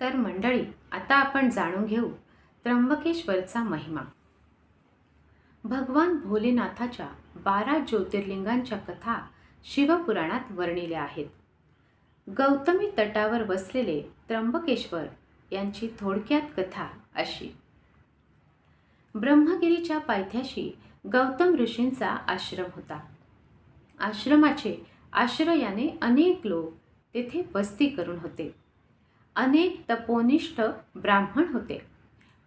तर मंडळी आता आपण जाणून घेऊ त्र्यंबकेश्वरचा महिमा. भगवान भोलेनाथाच्या बारा ज्योतिर्लिंगांच्या कथा शिवपुराणात वर्णिल्या आहेत. गौतमी तटावर वसलेले त्र्यंबकेश्वर यांची थोडक्यात कथा अशी. ब्रह्मगिरीच्या पायथ्याशी गौतम ऋषींचा आश्रम होता. आश्रमाचे आश्रयाने अनेक लोक तेथे वस्ती करून होते. अनेक तपोनिष्ठ ब्राह्मण होते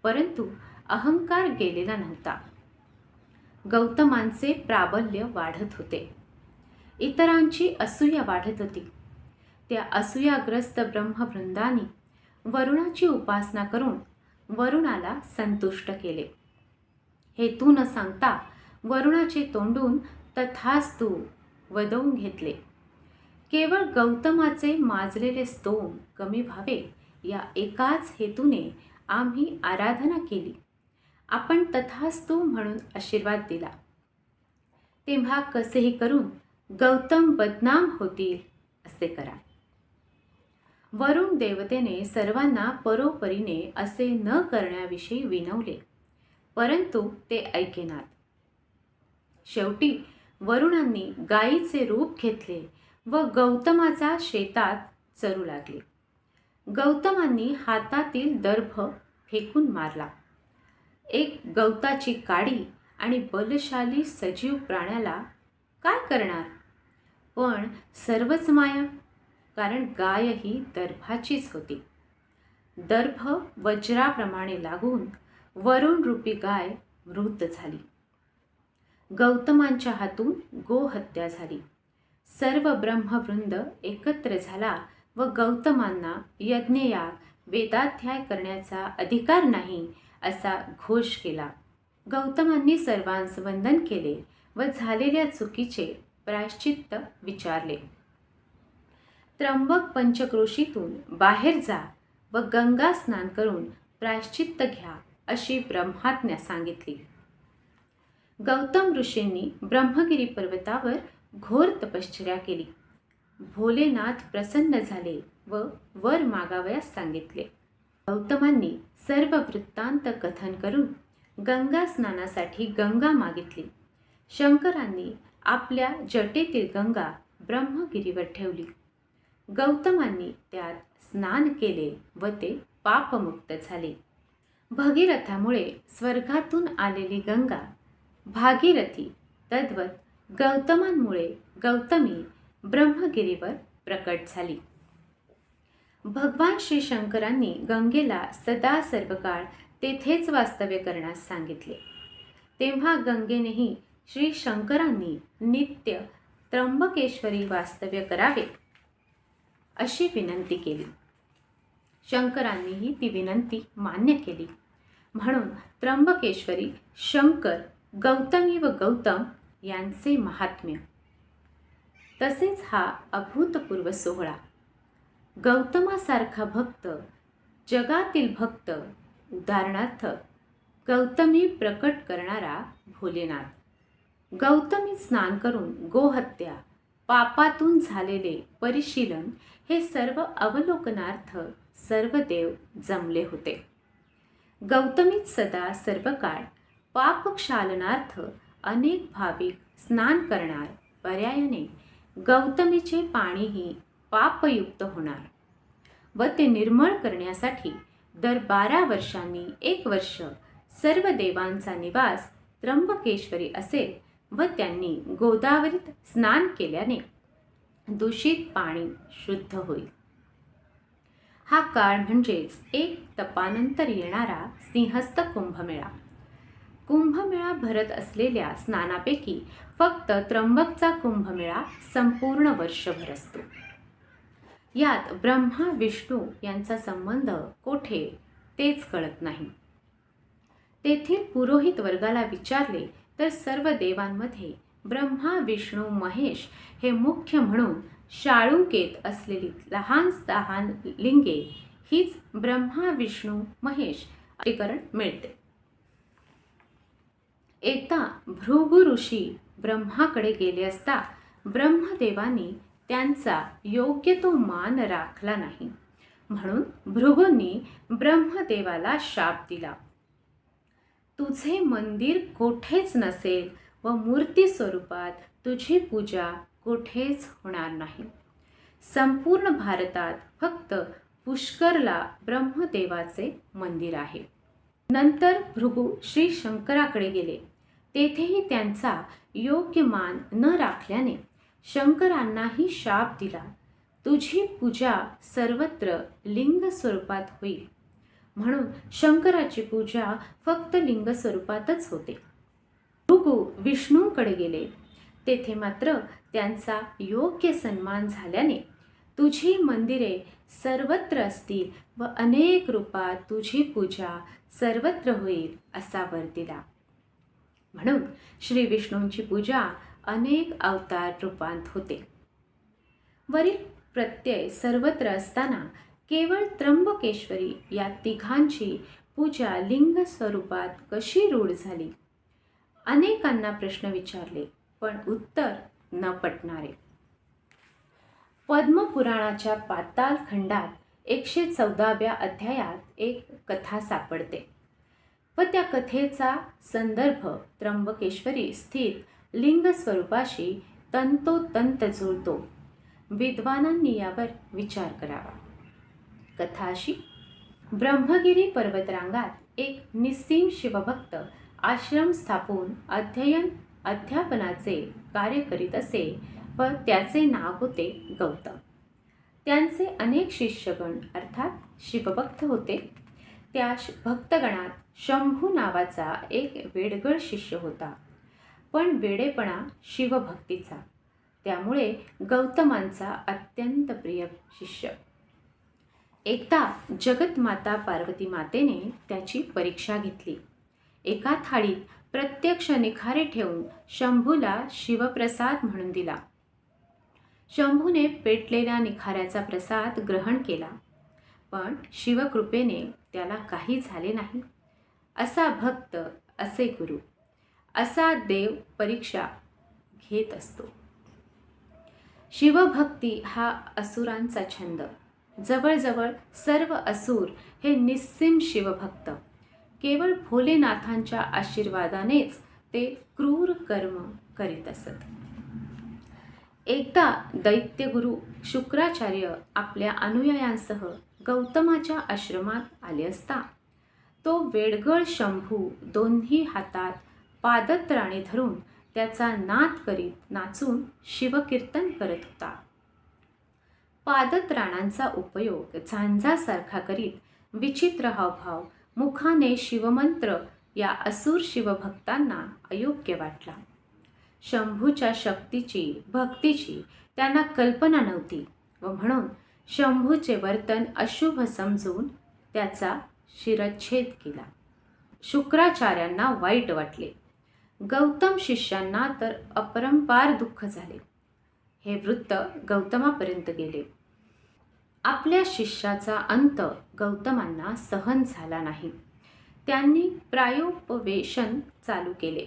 परंतु अहंकार गेलेला नव्हता. गौतमांचे प्राबल्य वाढत होते. इतरांची असूया वाढत होती. त्या असूयाग्रस्त ब्रह्मवृंदानी वरुणाची उपासना करून वरुणाला संतुष्ट केले. हेतू न सांगता वरुणाचे तोंडून तथास्तू वदवून घेतले. केवळ गौतमाचे माजलेले स्तोम कमी व्हावे या एकाच हेतूने आम्ही आराधना केली. आपण तथास्तू म्हणून आशीर्वाद दिला. तेव्हा कसेही करून गौतम बदनाम होतील असे करा. वरुण देवतेने सर्वांना परोपरीने असे न करण्याविषयी विनवले परंतु ते ऐकेनात. शेवटी वरुणांनी गायीचे रूप घेतले व गौतमाचा शेतात चरू लागले. गौतमांनी हातातील दर्भ फेकून मारला. एक गवताची काडी आणि बलशाली सजीव प्राण्याला काय करणार? पण सर्वच माया कारण गाय ही दर्भाचीच होती. दर्भ वज्राप्रमाणे लागून वरुण रूपी गाय मृत झाली. गौतमांच्या हातून गोहत्या झाली. सर्व ब्रह्मवृंद एकत्र झाला व गौतमांना यज्ञयाग वेदाध्याय करण्याचा अधिकार नाही असा घोष केला. गौतमांनी सर्वांस वंदन केले व झालेल्या चुकीचे प्रायश्चित्त विचारले. त्र्यंबक पंचक्रोशीतून बाहेर जा व गंगा स्नान करून प्रायश्चित्त घ्या अशी ब्रह्माज्ञा सांगितली. गौतम ऋषींनी ब्रह्मगिरी पर्वतावर घोर तपश्चर्या केली. भोलेनाथ प्रसन्न झाले व वर मागावयास सांगितले. गौतमांनी सर्व वृत्तांत कथन करून गंगा स्नानासाठी गंगा मागितली. शंकरांनी आपल्या जटेतील गंगा ब्रह्मगिरीवर ठेवली. गौतमांनी त्यात स्नान केले व ते पापमुक्त झाले. भगीरथामुळे स्वर्गातून आलेली गंगा भागीरथी तद्वत गौतमांमुळे गौतमी ब्रह्मगिरीवर प्रकट झाली. भगवान श्री शंकरांनी गंगेला सदा सर्व काळ तेथेच वास्तव्य करण्यास सांगितले. तेव्हा गंगेनेही श्री शंकरांनी नित्य त्र्यंबकेश्वरी वास्तव्य करावे अशी विनंती केली. शंकरांनीही ती विनंती मान्य केली. म्हणून त्र्यंबकेश्वरी शंकर गौतमी व गौतम यांचे महात्म्य. तसेच हा अभूतपूर्व सोहळा. गौतमासारखा भक्त जगातील भक्त उदाहरणार्थ गौतमी प्रकट करणारा भोलेनाथ. गौतमी स्नान करून गोहत्या पापातून झालेले परिशीलन हे सर्व अवलोकनार्थ सर्व देव जमले होते. गौतमीत सदा सर्व काळ पापक्षालनार्थ अनेक भाविक स्नान करणार. पर्यायाने गौतमीचे पाणीही पापयुक्त होणार व ते निर्मळ करण्यासाठी दर बारा वर्षांनी एक वर्ष सर्व देवांचा निवास त्र्यंबकेश्वरी असेल व त्यांनी गोदावरीत स्नान केल्याने दूषित पाणी शुद्ध होईल. हा काळ म्हणजेच एक तपानंतर येणारा सिंहस्थ कुंभमेळा. कुंभमेळा भरत असलेल्या स्नानापैकी फक्त त्र्यंबकचा कुंभमेळा संपूर्ण वर्षभर असतो. यात ब्रह्मा विष्णू यांचा संबंध कोठे तेच कळत नाही. तेथील पुरोहित वर्गाला विचारले तर सर्व देवांमध्ये ब्रह्मा विष्णू महेश हे मुख्य म्हणून शाळुकेत असलेली लहान सहान लिंगे हीच ब्रह्मा विष्णू महेश अधिकरण मिळते. एकदा भृगु ऋषी ब्रह्माकडे गेले असता ब्रह्मदेवाने त्यांचा योग्य तो मान राखला नाही. म्हणून भृगूंनी ब्रह्मदेवाला शाप दिला. तुझे मंदिर कोठेच नसेल व मूर्ती स्वरूपात तुझी पूजा कोठेच होणार नाही. संपूर्ण भारतात फक्त पुष्करला ब्रह्मदेवाचे मंदिर आहे. नंतर भृगू श्री शंकराकडे गेले. तेथेही त्यांचा योग्य मान न राखल्याने शंकरांनाही शाप दिला. तुझी पूजा सर्वत्र लिंग स्वरूपात होईल. म्हणून शंकराची पूजा फक्त लिंग स्वरूपातच होते. भृगू विष्णूकडे गेले. तेथे मात्र त्यांचा योग्य सन्मान झाल्याने तुझी मंदिरे सर्वत्र असतील व अनेक रूपात तुझी पूजा सर्वत्र होईल असा वर दिला. म्हणून श्री विष्णूंची पूजा अनेक अवतार रूपांत होते. वरील प्रत्यय सर्वत्र असताना केवळ त्र्यंबकेश्वरी या तिघांची पूजा लिंग स्वरूपात कशी रूढ झाली? अनेकांना प्रश्न विचारले पण उत्तर न पटणारे. पद्मपुराणाच्या पाताल खंडात एकशे चौदाव्या अध्यायात एक कथा सापडते. व त्या कथेचा संदर्भ त्र्यंबकेश्वरी स्थित लिंग स्वरूपाशी तंतोतंत जुळतो. विद्वानांनी यावर विचार करावा. कथा अशी ब्रह्मगिरी पर्वतरांगात एक निस्सीम शिवभक्त आश्रम स्थापून अध्ययन अध्यापनाचे कार्य करीत असे व त्याचे नाव होते गौतम. त्यांचे अनेक शिष्यगण अर्थात शिवभक्त होते. त्या भक्तगणात शंभू नावाचा एक वेडगळ शिष्य होता. पण वेडेपणा शिवभक्तीचा. त्यामुळे गौतमांचा अत्यंत प्रिय शिष्य. एकदा जगतमाता पार्वती मातेने त्याची परीक्षा घेतली. एका थाळीत प्रत्यक्ष निखारे ठेवून शंभूला शिवप्रसाद म्हणून दिला. शंभूने पेटलेल्या निखाऱ्याचा प्रसाद ग्रहण केला. पण शिवकृपेने त्याला काही झाले नाही. असा भक्त असे गुरु असा देव परीक्षा घेत असतो. शिवभक्ती हा असुरांचा छंद. जवळजवळ सर्व असूर हे निस्सिम शिवभक्त. केवळ भोलेनाथांच्या आशीर्वादानेच ते क्रूर कर्म करीत असत. एकदा दैत्यगुरु शुक्राचार्य आपल्या अनुयायांसह गौतमाच्या आश्रमात आले असता. तो वेडगळ शंभू दोन्ही हातात पादत्राणे धरून त्याचा नाद करीत नाचून शिवकीर्तन करत होता. पादत्राणांचा उपयोग झांजासारखा करीत विचित्र हावभाव मुखाने शिवमंत्र या असुर शिवभक्तांना अयोग्य वाटला. शंभूच्या शक्तीची भक्तीची त्यांना कल्पना नव्हती व म्हणून शंभूचे वर्तन अशुभ समजून त्याचा शिरच्छेद केला. शुक्राचार्यांना वाईट वाटले. गौतम शिष्यांना तर अपरंपार दुःख झाले. हे वृत्त गौतमापर्यंत गेले. आपल्या शिष्याचा अंत गौतमांना सहन झाला नाही. त्यांनी प्रायोपवेशन चालू केले.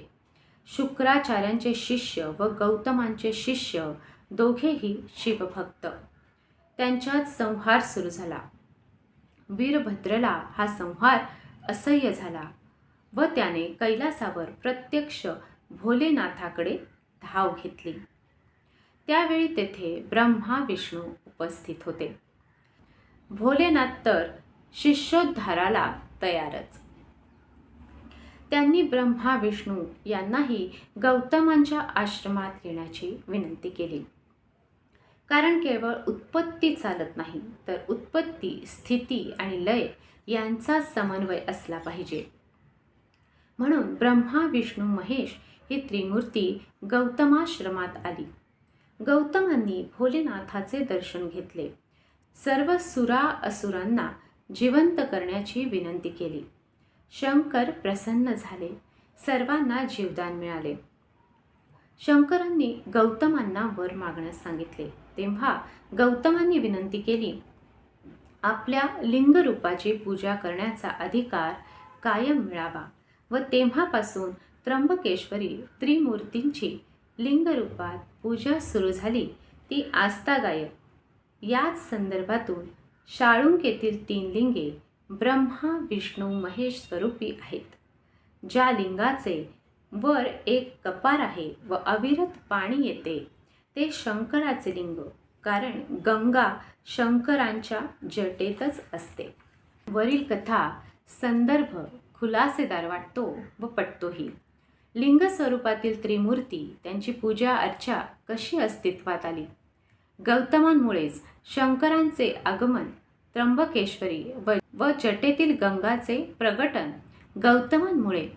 शुक्राचार्यांचे शिष्य व गौतमांचे शिष्य दोघेही शिवभक्त. त्यांच्यात संहार सुरू झाला. वीरभद्रला हा संहार असह्य झाला व त्याने कैलासावर प्रत्यक्ष भोलेनाथाकडे धाव घेतली. त्यावेळी तेथे ब्रह्मा विष्णू उपस्थित होते. भोलेनाथ तर शिष्योद्धाराला तयारच. त्यांनी ब्रह्मा विष्णू यांनाही गौतमांच्या आश्रमात येण्याची विनंती केली. कारण केवळ उत्पत्ती चालत नाही तर उत्पत्ती स्थिती आणि लय यांचा समन्वय असला पाहिजे. म्हणून ब्रह्मा विष्णू महेश ही त्रिमूर्ती गौतमाश्रमात आली. गौतमांनी भोलेनाथाचे दर्शन घेतले. सर्व सुरा असुरांना जिवंत करण्याची विनंती केली. शंकर प्रसन्न झाले. सर्वांना जीवदान मिळाले. शंकरांनी गौतमांना वर मागण्यास सांगितले. तेव्हा गौतमांनी विनंती केली आपल्या लिंगरूपाची पूजा करण्याचा अधिकार कायम मिळावा व तेव्हापासून त्र्यंबकेश्वरी त्रिमूर्तींची लिंगरूपात पूजा सुरू झाली. ती आस्थागायक. याच संदर्भातून शाळुंकेतील तीन लिंगे ब्रह्मा विष्णू महेश स्वरूपी आहेत. ज्या लिंगाचे वर एक कपार आहे व अविरत पाणी येते. ते शंकराचे लिंग कारण गंगा शंकरांच्या जटेतच असते. वरील कथा संदर्भ खुलासेदार वाटतो व पटतोही. लिंग स्वरूपातील त्रिमूर्ती त्यांची पूजा अर्चा कशी अस्तित्वात आली? गौतमांमुळेच शंकरांचे आगमन त्र्यंबकेश्वरी व व जटेतील गंगाचे प्रगटन गौतमांमुळे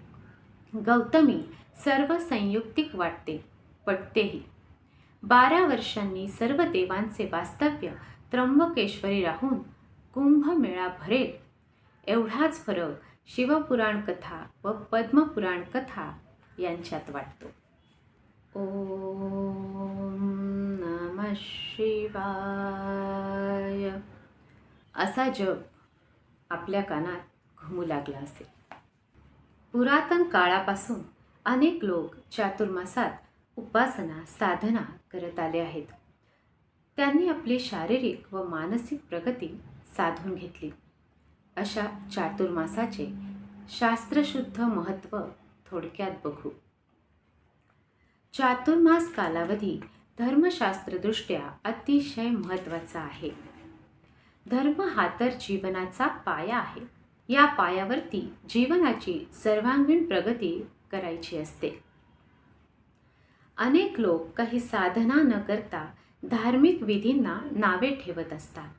गौतमी सर्व संयुक्तिक वाटते पटतेही. बारा वर्षांनी सर्व देवांचे वास्तव्य त्र्यंबकेश्वरी राहून कुंभमेळा भरेल. एवढाच फरक शिवपुराण कथा व पद्मपुराण कथा यांच्यात वाटतो. ओम नम शिवाय. असा जप आपल्या कानात घुमू लागला असेल. पुरातन काळापासून अनेक लोक चातुर्मासात उपासना साधना करत आले आहेत. त्यांनी आपली शारीरिक व मानसिक प्रगती साधून घेतली. अशा चातुर्मासाचे शास्त्रशुद्ध महत्त्व थोडक्यात बघू. चातुर्मास कालावधी धर्मशास्त्रदृष्ट्या अतिशय महत्त्वाचा आहे. धर्म हा तर जीवनाचा पाया आहे. या पायावरती जीवनाची सर्वांगीण प्रगती करायची असते. अनेक लोक काही साधना न करता धार्मिक विधींना नावे ठेवत असतात.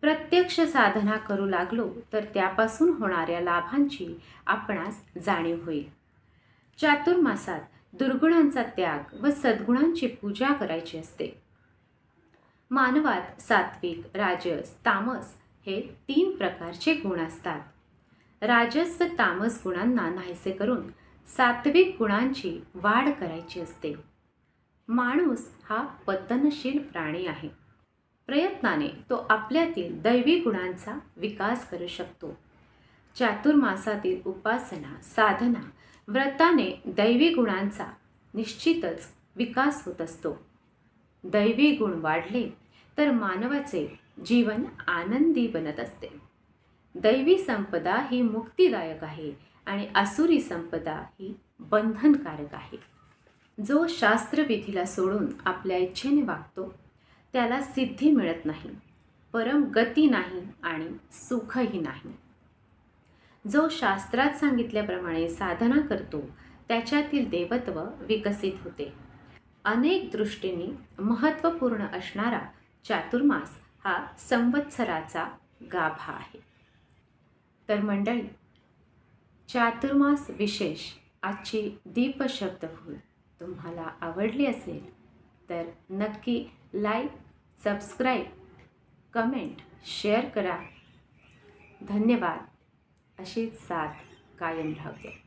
प्रत्यक्ष साधना करू लागलो तर त्यापासून होणाऱ्या लाभांची आपणास जाणीव होईल. चातुर्मासात दुर्गुणांचा त्याग व सद्गुणांची पूजा करायची असते. मानवात सात्विक राजस तामस हे तीन प्रकारचे गुण असतात. राजस व तामस गुणांना नाहीसे करून सात्विक गुणांची वाढ करायची असते. माणूस हा पतनशील प्राणी आहे. प्रयत्नाने तो आपल्यातील दैवी गुणांचा विकास करू शकतो. चातुर्मासातील उपासना साधना व्रताने दैवी गुणांचा निश्चितच विकास होत असतो. दैवी गुण वाढले तर मानवाचे जीवन आनंदी बनत असते. दैवी संपदा ही मुक्तिदायक आहे आणि आसुरी संपदा ही बंधनकारक आहे. जो शास्त्रविधीला सोडून आपल्या इच्छेने वागतो त्याला सिद्धी मिळत नाही परम गती नाही आणि सुखही नाही. जो शास्त्रात सांगितल्याप्रमाणे साधना करतो त्याच्यातील देवत्व विकसित होते. अनेक दृष्टींनी महत्त्वपूर्ण असणारा चातुर्मास हा संवत्सराचा गाभा आहे. तर मंडळी चातुर्मास विशेष आजची दीपशब्दभूल तुम्हाला आवडली असेल तर नक्की लाईक सबस्क्राईब कमेंट शेअर करा. धन्यवाद. अशीच साथ कायम राहते